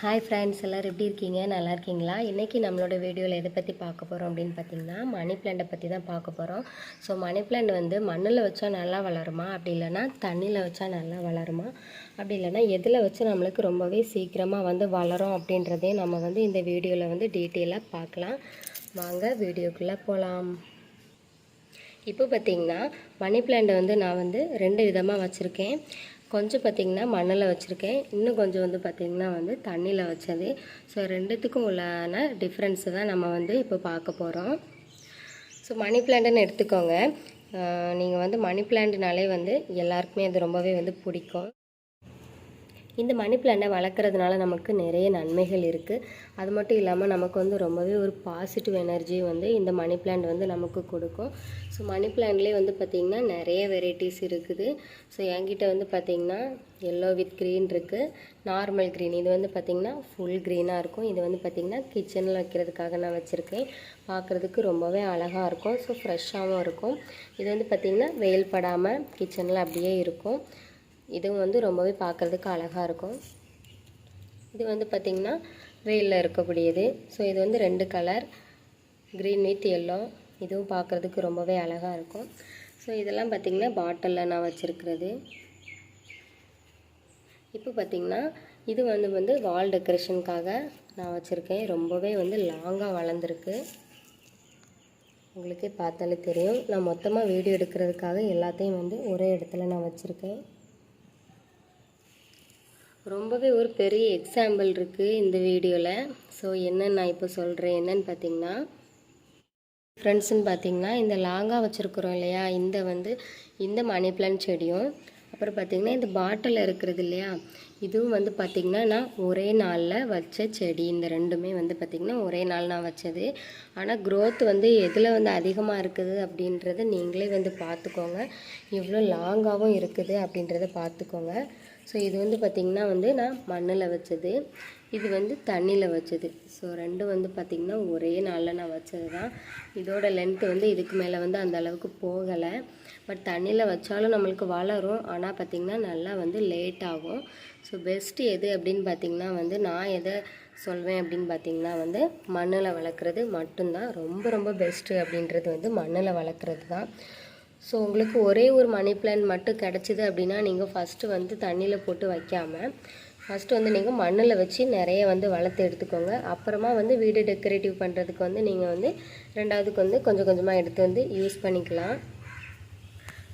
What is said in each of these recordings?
Hi friends எல்லோரும் எப்படி இருக்கீங்க? நல்லா இருக்கீங்களா? இன்றைக்கி நம்மளோட வீடியோவில் எதை பற்றி பார்க்க போகிறோம் அப்படின்னு பார்த்தீங்கன்னா மணி பிளான்ட்டை பற்றி தான் பார்க்க போகிறோம் ஸோ மணி பிளான்ட் வந்து மண்ணில் வச்சா நல்லா வளருமா? அப்படி இல்லைன்னா தண்ணியில் வச்சா நல்லா வளருமா? அப்படி இல்லைன்னா எதில் வச்சு நம்மளுக்கு ரொம்பவே சீக்கிரமாக வந்து வளரும் அப்படின்றதே நம்ம வந்து இந்த வீடியோவில் வந்து டீட்டெயிலாக பார்க்கலாம். வாங்க வீடியோக்குள்ளே போகலாம் இப்போ பார்த்திங்கன்னா மணி பிளான்ட்டை வந்து நான் வந்து ரெண்டு விதமாக வச்சுருக்கேன். கொஞ்சம் பார்த்திங்கன்னா மண்ணில் வச்சுருக்கேன். இன்னும் கொஞ்சம் வந்து பார்த்திங்கன்னா வந்து தண்ணியில் வச்சது. ஸோ ரெண்டுத்துக்கும் உள்ளான டிஃப்ரென்ஸு தான் நம்ம வந்து இப்போ பார்க்க போகிறோம் ஸோ மணி பிளான்ட்டுன்னு எடுத்துக்கோங்க. நீங்கள் வந்து மணி பிளான்ட்னாலே வந்து எல்லாருக்குமே அது ரொம்பவே வந்து பிடிக்கும். இந்த மணி பிளான்ட்டை வளர்க்குறதுனால நமக்கு நிறைய நன்மைகள் இருக்குது அது மட்டும் இல்லாமல் நமக்கு வந்து ரொம்பவே ஒரு பாசிட்டிவ் எனர்ஜி வந்து இந்த மணி பிளான்ட் வந்து நமக்கு கொடுக்கும். ஸோ மணி பிளான்ட்லேயே வந்து பார்த்திங்கன்னா நிறைய வெரைட்டிஸ் இருக்குது. ஸோ என்கிட்ட வந்து பார்த்திங்கன்னா எல்லோ வித் க்ரீன் இருக்குது நார்மல் க்ரீன் இது வந்து பார்த்திங்கன்னா ஃபுல் க்ரீனாக இருக்கும். இது வந்து பார்த்திங்கன்னா கிச்சனில் வைக்கிறதுக்காக நான் வச்சுருக்கேன். பார்க்குறதுக்கு ரொம்பவே அழகாக இருக்கும். ஸோ ஃப்ரெஷ்ஷாகவும் இருக்கும். இது வந்து பார்த்திங்கன்னா வெயில் படாமல் கிச்சனில் அப்படியே இருக்கும். இதுவும் வந்து ரொம்பவே பார்க்குறதுக்கு அழகாக இருக்கும். இது வந்து பார்த்திங்கன்னா வெயிலில் இருக்கக்கூடியது. ஸோ இது வந்து ரெண்டு கலர் க்ரீன் வித் எல்லோ இதுவும் பார்க்குறதுக்கு ரொம்பவே அழகாக இருக்கும். ஸோ இதெல்லாம் பார்த்திங்கன்னா பாட்டிலில் நான் வச்சுருக்கிறது. இப்போ பார்த்திங்கன்னா இது வந்து வந்து வால் டெக்கரேஷனுக்காக நான் வச்சுருக்கேன். ரொம்பவே வந்து லாங்காக வளர்ந்துருக்கு. உங்களுக்கே பார்த்தாலே தெரியும். நான் மொத்தமாக வீடியோ எடுக்கிறதுக்காக எல்லாத்தையும் வந்து ஒரே இடத்துல நான் வச்சுருக்கேன். ரொம்பவே ஒரு பெரிய எக்ஸாம்பிள் இருக்குது இந்த வீடியோவில் ஸோ என்னன்னு நான் இப்போ சொல்கிறேன் என்னன்னு பார்த்தீங்கன்னா ஃப்ரெண்ட்ஸுன்னு பார்த்தீங்கன்னா இந்த லாங்காக வச்சுருக்குறோம் இல்லையா? இந்த வந்து இந்த மணி பிளான்ட் செடியும் அப்புறம் பார்த்திங்கன்னா இந்த பாட்டில் இருக்கிறது இல்லையா? இதுவும் வந்து பார்த்திங்கன்னா நான் ஒரே நாளில் வச்ச செடி. இந்த ரெண்டுமே வந்து பார்த்திங்கன்னா ஒரே நாள் நான் வச்சது. ஆனால் க்ரோத் வந்து எதில் வந்து அதிகமாக இருக்குது அப்படின்றத நீங்களே வந்து பார்த்துக்கோங்க இவ்வளோ லாங்காகவும் இருக்குது அப்படின்றத பார்த்துக்கோங்க ஸோ இது வந்து பார்த்திங்கன்னா வந்து நான் மண்ணில் வச்சது. இது வந்து தண்ணியில் வச்சது. ஸோ ரெண்டும் வந்து பார்த்திங்கன்னா ஒரே நாளில் நான் வச்சது தான் இதோட லென்த்து வந்து இதுக்கு மேலே வந்து அந்த அளவுக்கு போகலை. பட் தண்ணியில் வச்சாலும் நம்மளுக்கு வளரும். ஆனால் பார்த்திங்கன்னா நல்லா வந்து லேட் ஆகும். ஸோ பெஸ்ட்டு எது அப்படின்னு பார்த்திங்கன்னா வந்து நான் எதை சொல்வேன் அப்படின்னு பார்த்திங்கன்னா வந்து மண்ணில் வளர்க்குறது மட்டும்தான். ரொம்ப ரொம்ப பெஸ்ட்டு அப்படின்றது வந்து மண்ணில் வளர்க்குறது தான் ஸோ உங்களுக்கு ஒரே ஒரு மணி பிளான்ட் மட்டும் கிடச்சிது அப்படின்னா நீங்கள் ஃபஸ்ட்டு வந்து தண்ணியில் போட்டு வைக்காமல் ஃபஸ்ட்டு வந்து நீங்கள் மண்ணில் வச்சு நிறைய வந்து வளர்த்து எடுத்துக்கோங்க. அப்புறமா வந்து வீடு டெக்கரேட்டிவ் பண்ணுறதுக்கு வந்து நீங்கள் வந்து ரெண்டாவதுக்கு வந்து கொஞ்சம் கொஞ்சமாக எடுத்து வந்து யூஸ் பண்ணிக்கலாம்.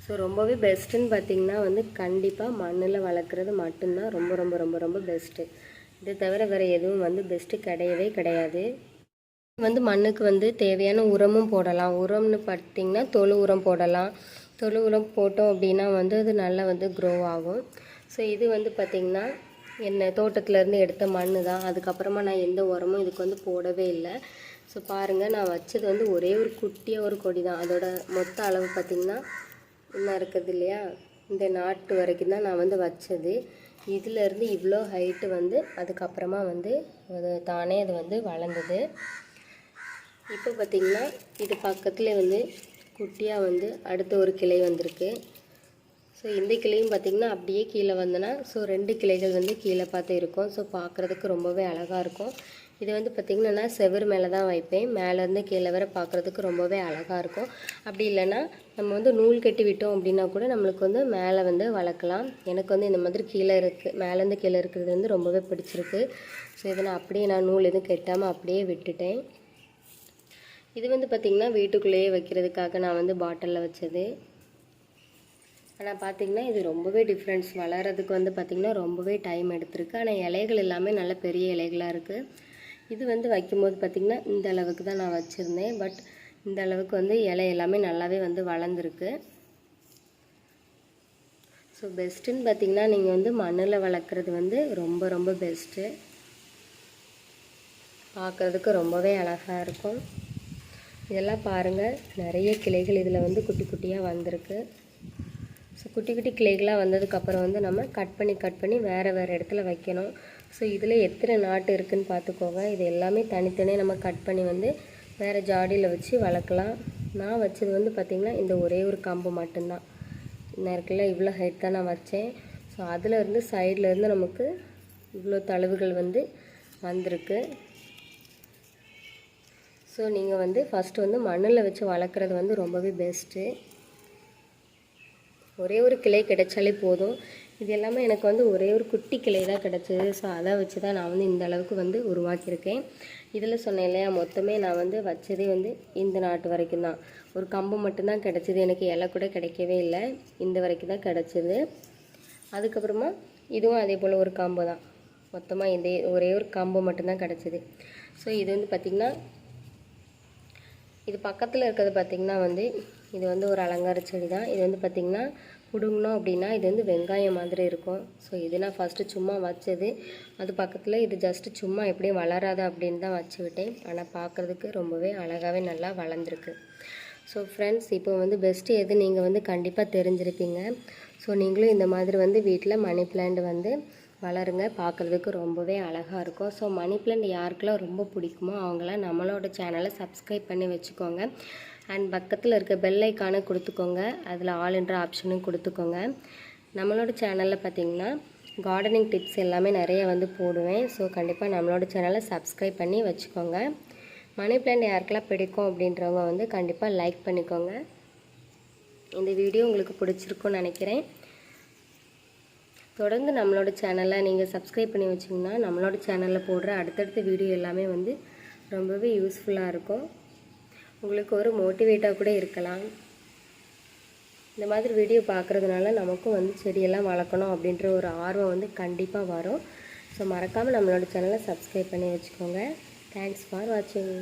ஸோ ரொம்பவே பெஸ்ட்டுன்னு பார்த்தீங்கன்னா வந்து கண்டிப்பாக மண்ணில் வளர்க்குறது மட்டும்தான் ரொம்ப ரொம்ப ரொம்ப ரொம்ப பெஸ்ட்டு இதை தவிர வேறு எதுவும் வந்து பெஸ்ட்டு கிடையவே கிடையாது. வந்து மண்ணுக்கு வந்து தேவையான உரமும் போடலாம். உரம்னு பார்த்திங்கன்னா தொழு உரம் போடலாம். தொழு உரம் போட்டோம் அப்படின்னா வந்து அது நல்லா வந்து க்ரோ ஆகும். ஸோ இது வந்து பார்த்திங்கன்னா என்ன தோட்டத்துலேருந்து எடுத்த மண் தான் அதுக்கப்புறமா நான் எந்த உரமும் இதுக்கு வந்து போடவே இல்லை. ஸோ பாருங்கள் நான் வச்சது வந்து ஒரே ஒரு குட்டியாக ஒரு கொடி தான் அதோட மொத்த அளவு பார்த்திங்கன்னா என்ன இருக்குது இல்லையா? இந்த நாட்டு வரைக்கும் தான் நான் வந்து வச்சது. இதிலேருந்து இவ்வளோ ஹைட்டு வந்து அதுக்கப்புறமா வந்து அது தானே அது வந்து வளர்ந்தது. இப்போ பார்த்திங்கன்னா இது பக்கத்தில் வந்து குட்டியாக வந்து அடுத்த ஒரு கிளை வந்திருக்கு. ஸோ இந்த கிளையும் பார்த்திங்கன்னா அப்படியே கீழே வந்தேன்னா ஸோ ரெண்டு கிளைகள் வந்து கீழே பார்த்து இருக்கும். ஸோ பார்க்குறதுக்கு ரொம்பவே அழகாக இருக்கும். இது வந்து பார்த்திங்கன்னா நான் செவர் மேலே தான் வைப்பேன். மேலேருந்து கீழே வர பார்க்குறதுக்கு ரொம்பவே அழகாக இருக்கும். அப்படி இல்லைன்னா நம்ம வந்து நூல் கட்டி விட்டோம் அப்படின்னா கூட நம்மளுக்கு வந்து மேலே வந்து வளர்க்கலாம். எனக்கு வந்து இந்த மாதிரி கீழே இருக்குது மேலேருந்து கீழே இருக்கிறது வந்து ரொம்பவே பிடிச்சிருக்கு. ஸோ இதை நான் அப்படியே நான் நூல் எதுவும் கட்டாமல் அப்படியே விட்டுட்டேன். இது வந்து பார்த்திங்கன்னா வீட்டுக்குள்ளேயே வைக்கிறதுக்காக நான் வந்து பாட்டிலில் வச்சது. ஆனால் பார்த்திங்கன்னா இது ரொம்பவே டிஃப்ரென்ஸ் வளர்கிறதுக்கு வந்து பார்த்திங்கன்னா ரொம்பவே டைம் எடுத்திருக்கு. ஆனால் இலைகள் எல்லாமே நல்ல பெரிய இலைகளாக இருக்குது இது வந்து வைக்கும்போது பார்த்திங்கன்னா இந்த அளவுக்கு தான் நான் வச்சுருந்தேன். பட் இந்த அளவுக்கு வந்து இலை எல்லாமே நல்லாவே வந்து வளர்ந்துருக்கு. ஸோ பெஸ்ட்டுன்னு பார்த்திங்கன்னா நீங்கள் வந்து மண்ணில் வளர்க்குறது வந்து ரொம்ப ரொம்ப பெஸ்ட்டு பார்க்குறதுக்கு ரொம்பவே அழகாக இருக்கும். இதெல்லாம் பாருங்கள் நிறைய கிளைகள் இதில் வந்து குட்டி குட்டியாக வந்திருக்கு. ஸோ குட்டி குட்டி கிளைகளாக வந்ததுக்கப்புறம் வந்து நம்ம கட் பண்ணி கட் பண்ணி வேறு வேறு இடத்துல வைக்கணும். ஸோ இதில் எத்தனை நாட்டு இருக்குதுன்னு பார்த்துக்கோங்க. இது எல்லாமே தனித்தனியாக நம்ம கட் பண்ணி வந்து வேறு ஜாடியில் வச்சு வளர்க்கலாம். நான் வச்சது வந்து பார்த்திங்கன்னா இந்த ஒரே ஒரு கம்பு மட்டும்தான். இன்னும் இருக்குல்ல இவ்வளோ ஹைட் தான் நான் வச்சேன். ஸோ அதில் இருந்து சைடில் இருந்து நமக்கு இவ்வளோ தழுவுகள் வந்து வந்திருக்கு. ஸோ நீங்கள் வந்து ஃபஸ்ட்டு வந்து மண்ணில் வச்சு வளர்க்குறது வந்து ரொம்பவே பெஸ்ட்டு ஒரே ஒரு கிளை கிடைச்சாலே போதும். இது எல்லாமே எனக்கு வந்து ஒரே ஒரு குட்டி கிளை தான் கிடச்சிது. ஸோ அதை வச்சு தான் நான் வந்து இந்த அளவுக்கு வந்து உருவாக்கியிருக்கேன். இதில் சொன்னேன் இல்லையா மொத்தமே நான் வந்து வச்சதே வந்து இந்த நாட்டு வரைக்கும் தான். ஒரு கம்பு மட்டும்தான் கிடச்சிது. எனக்கு இலை கூட கிடைக்கவே இல்லை. இந்த வரைக்கும் தான் கிடச்சிது. அதுக்கப்புறமா இதுவும் அதே போல் ஒரு காம்பு தான் மொத்தமாக இந்த ஒரே ஒரு காம்பு மட்டும்தான் கிடச்சிது. ஸோ இது வந்து பார்த்திங்கன்னா இது பக்கத்தில் இருக்கிறது பார்த்திங்கன்னா வந்து இது வந்து ஒரு அலங்கார செடி தான் இது வந்து பார்த்திங்கன்னா பிடுங்கினோம் அப்படின்னா இது வந்து வெங்காயம் மாதிரி இருக்கும். ஸோ இது நான் ஃபஸ்ட்டு சும்மா வச்சது. அது பக்கத்தில் இது ஜஸ்ட்டு சும்மா எப்படியும் வளராது அப்படின்னு தான் வச்சு விட்டேன். ஆனால் பார்க்குறதுக்கு ரொம்பவே அழகாகவே நல்லா வளர்ந்துருக்கு. ஸோ ஃப்ரெண்ட்ஸ் இப்போ வந்து பெஸ்ட்டு எது நீங்கள் வந்து கண்டிப்பாக தெரிஞ்சிருப்பீங்க. ஸோ நீங்களும் இந்த மாதிரி வந்து வீட்டில் மணி பிளான்ட் வந்து வளருங்க. பார்க்குறதுக்கு ரொம்பவே அழகாக இருக்கும். ஸோ மணி பிளான்ட் யாருக்கெல்லாம் ரொம்ப பிடிக்குமோ அவங்களாம் நம்மளோட சேனலை சப்ஸ்கிரைப் பண்ணி வச்சுக்கோங்க. அண்ட் பக்கத்தில் இருக்க பெல் ஐக்கானை கொடுத்துக்கோங்க. அதில் ஆல் என்ற ஆப்ஷனும் கொடுத்துக்கோங்க. நம்மளோட சேனலில் பார்த்தீங்கன்னா கார்டனிங் டிப்ஸ் எல்லாமே நிறைய வந்து போடுவேன். ஸோ கண்டிப்பாக நம்மளோட சேனலை சப்ஸ்கிரைப் பண்ணி வச்சுக்கோங்க. மணி பிளான்ட் யாருக்கெல்லாம் பிடிக்கும் அப்படின்றவங்க வந்து கண்டிப்பாக லைக் பண்ணிக்கோங்க. இந்த வீடியோ உங்களுக்கு பிடிச்சிருக்கும்னு நினைக்கிறேன். தொடர்ந்து நம்மளோட சேனலை நீங்கள் சப்ஸ்கிரைப் பண்ணி வச்சிங்கன்னா நம்மளோட சேனலில் போடுற அடுத்தடுத்த வீடியோ எல்லாமே வந்து ரொம்பவே யூஸ்ஃபுல்லாக இருக்கும். உங்களுக்கு ஒரு மோட்டிவேட்டாக கூட இருக்கலாம். இந்த மாதிரி வீடியோ பார்க்குறதுனால நமக்கும் வந்து செடியெல்லாம் வளர்க்கணும் அப்படின்ற ஒரு ஆர்வம் வந்து கண்டிப்பாக வரும். ஸோ மறக்காமல் நம்மளோட சேனலை சப்ஸ்கிரைப் பண்ணி வச்சுக்கோங்க. தேங்க்ஸ் ஃபார் வாட்சிங்